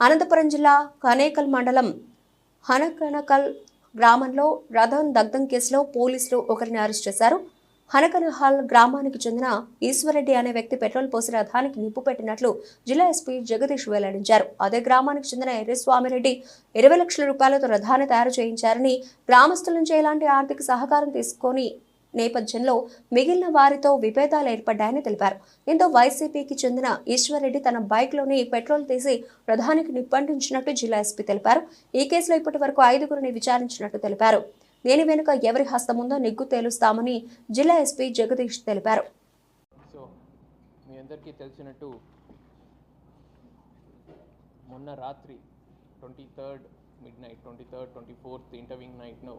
అనంతపురం జిల్లా కనేకల్ మండలం హనకనకల్ గ్రామంలో రథం దగ్ధం కేసులో పోలీసులు ఒకరిని అరెస్ట్ చేశారు. హనకనహాల్ గ్రామానికి చెందిన ఈశ్వరెడ్డి అనే వ్యక్తి పెట్రోల్ పోసి రథానికి నిప్పు పెట్టినట్లు జిల్లా ఎస్పీ జగదీష్ వెల్లడించారు. అదే గ్రామానికి చెందిన ఎర్రస్వామిరెడ్డి ఇరవై లక్షల రూపాయలతో రథాన్ని తయారు చేయించారని గ్రామస్తుల నుంచి ఎలాంటి ఆర్థిక సహకారం తీసుకొని నేపథ్యంలో మిగిలిన వారితో విభేదాలు ఏర్పడ్డాయని తెలిపారు. దీంతో వైసీపీకి చెందిన ఈశ్వర్రెడ్డి తన బైక్లోని పెట్రోల్ తీసి ప్రధానికి నిప్పంటించినట్టు జిల్లా ఎస్పీ తెలిపారు. ఈ కేసులో ఇప్పటి వరకు ఐదుగురిని విచారించినట్టు తెలిపారు. దీని వెనుక ఎవరి హస్తముందో నిగ్గు తేలుస్తామని జిల్లా ఎస్పీ జగదీష్ తెలిపారు. సో మీ అందరికీ తెలిసినట్టు మొన్న రాత్రి twenty third midnight twenty third twenty fourth intervening నైట్ను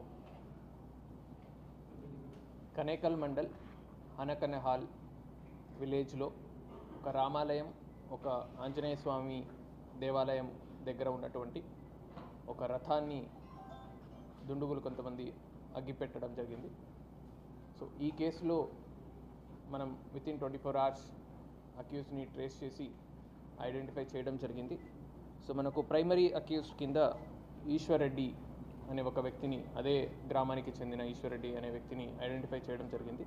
Kanekal mandal Anakanahal విలేజ్లో ఒక రామాలయం ఒక ఆంజనేయ స్వామి దేవాలయం దగ్గర ఉన్నటువంటి ఒక రథాన్ని దుండుగులు కొంతమంది అగ్గిపెట్టడం జరిగింది. సో ఈ కేసులో మనం within twenty four hours అక్యూస్ని ట్రేస్ చేసి ఐడెంటిఫై చేయడం జరిగింది. సో మనకు ప్రైమరీ అక్యూస్ కింద ఈశ్వర్ రెడ్డి అనే ఒక వ్యక్తిని అదే గ్రామానికి చెందిన ఈశ్వర్ రెడ్డి అనే వ్యక్తిని ఐడెంటిఫై చేయడం జరిగింది.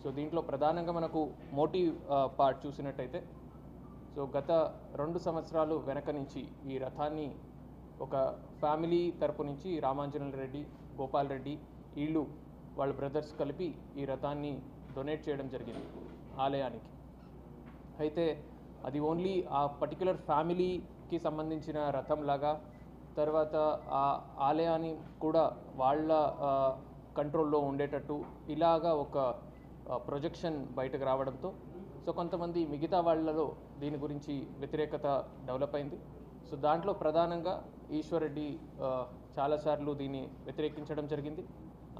సో దీంట్లో ప్రధానంగా మనకు మోటివ్ పార్ట్ చూసినట్టయితే సో గత రెండు సంవత్సరాలు వెనక నుంచి ఈ రథాన్ని ఒక ఫ్యామిలీ తరపు నుంచి రామాంజనల్ రెడ్డి గోపాల్ రెడ్డి వీళ్ళు వాళ్ళ బ్రదర్స్ కలిపి ఈ రథాన్ని డొనేట్ చేయడం జరిగింది ఆలయానికి. అయితే అది ఓన్లీ ఆ పర్టికులర్ ఫ్యామిలీకి సంబంధించిన రథం లాగా తర్వాత ఆ ఆలయాన్ని కూడా వాళ్ళ కంట్రోల్లో ఉండేటట్టు ఇలాగా ఒక ప్రొజెక్షన్ బయటకు రావడంతో సో కొంతమంది మిగతా వాళ్ళలో దీని గురించి వ్యతిరేకత డెవలప్ అయింది. సో దాంట్లో ప్రధానంగా ఈశ్వరెడ్డి చాలాసార్లు దీన్ని వ్యతిరేకించడం జరిగింది.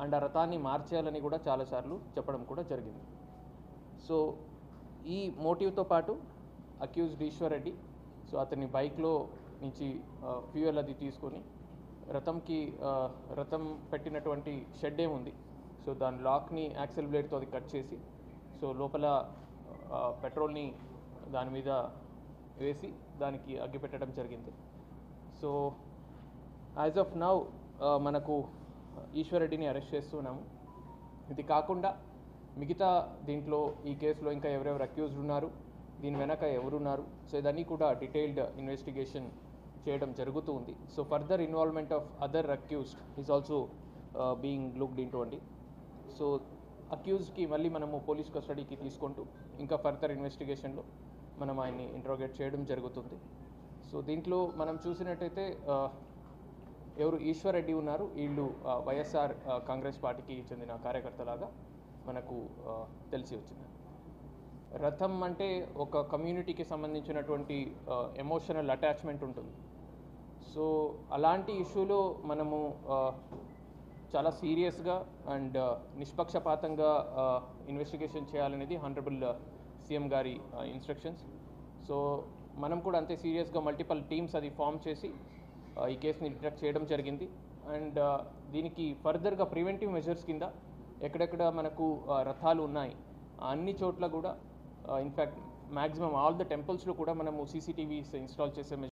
అండ్ ఆ రథాన్ని మార్చేయాలని కూడా చాలాసార్లు చెప్పడం కూడా జరిగింది. సో ఈ మోటివ్తో పాటు అక్యూజ్డ్ ఈశ్వర్ రెడ్డి సో అతని బైక్లో నుంచి ఫ్యూయల్ అది తీసుకొని రథంకి రథం పెట్టినటువంటి షెడ్ ఏముంది సో దాని లాక్ని యాక్సెల్ బ్లేడ్తో అది కట్ చేసి సో లోపల పెట్రోల్ని దాని మీద వేసి దానికి అగ్గి పెట్టడం జరిగింది. సో యాజ్ ఆఫ్ నౌ మనకు ఈశ్వరెడ్డిని అరెస్ట్ చేస్తున్నాము. ఇది కాకుండా మిగతా దీంట్లో ఈ కేసులో ఇంకా ఎవరెవరు అక్యూజ్డ్ ఉన్నారు దీని వెనక ఎవరున్నారు సో ఇదన్నీ కూడా డీటెయిల్డ్ ఇన్వెస్టిగేషన్ చేయడం జరుగుతూ ఉంది so further involvement of other accused is also being looked in అండి సో అక్యూజ్కి మళ్ళీ మనము పోలీస్ కస్టడీకి తీసుకుంటూ ఇంకా ఫర్దర్ ఇన్వెస్టిగేషన్లో మనం ఆయన్ని ఇంట్రోగేట్ చేయడం జరుగుతుంది. సో దీంట్లో మనం చూసినట్టయితే uh, ఎవరు ఈశ్వర్ రెడ్డి ఉన్నారు. వీళ్ళు వైఎస్ఆర్ కాంగ్రెస్ పార్టీకి చెందిన కార్యకర్తలాగా మనకు తెలిసి వచ్చింది. రథం అంటే ఒక కమ్యూనిటీకి సంబంధించినటువంటి ఎమోషనల్ అటాచ్మెంట్ ఉంటుంది. సో అలాంటి ఇష్యూలో మనము చాలా సీరియస్గా అండ్ నిష్పక్షపాతంగా ఇన్వెస్టిగేషన్ చేయాలనేది honourable CM garu instructions. So మనం కూడా అంతే సీరియస్గా మల్టిపల్ టీమ్స్ అది ఫామ్ చేసి ఈ కేసుని డిటెక్ట్ చేయడం జరిగింది. అండ్ దీనికి ఫర్దర్గా ప్రివెంటివ్ మెజర్స్ కింద ఎక్కడెక్కడ మనకు రథాలు ఉన్నాయి ఆ అన్ని చోట్ల కూడా in fact maximum all the టెంపుల్స్లో కూడా మనము సీసీటీవీస్ ఇన్స్టాల్ చేసే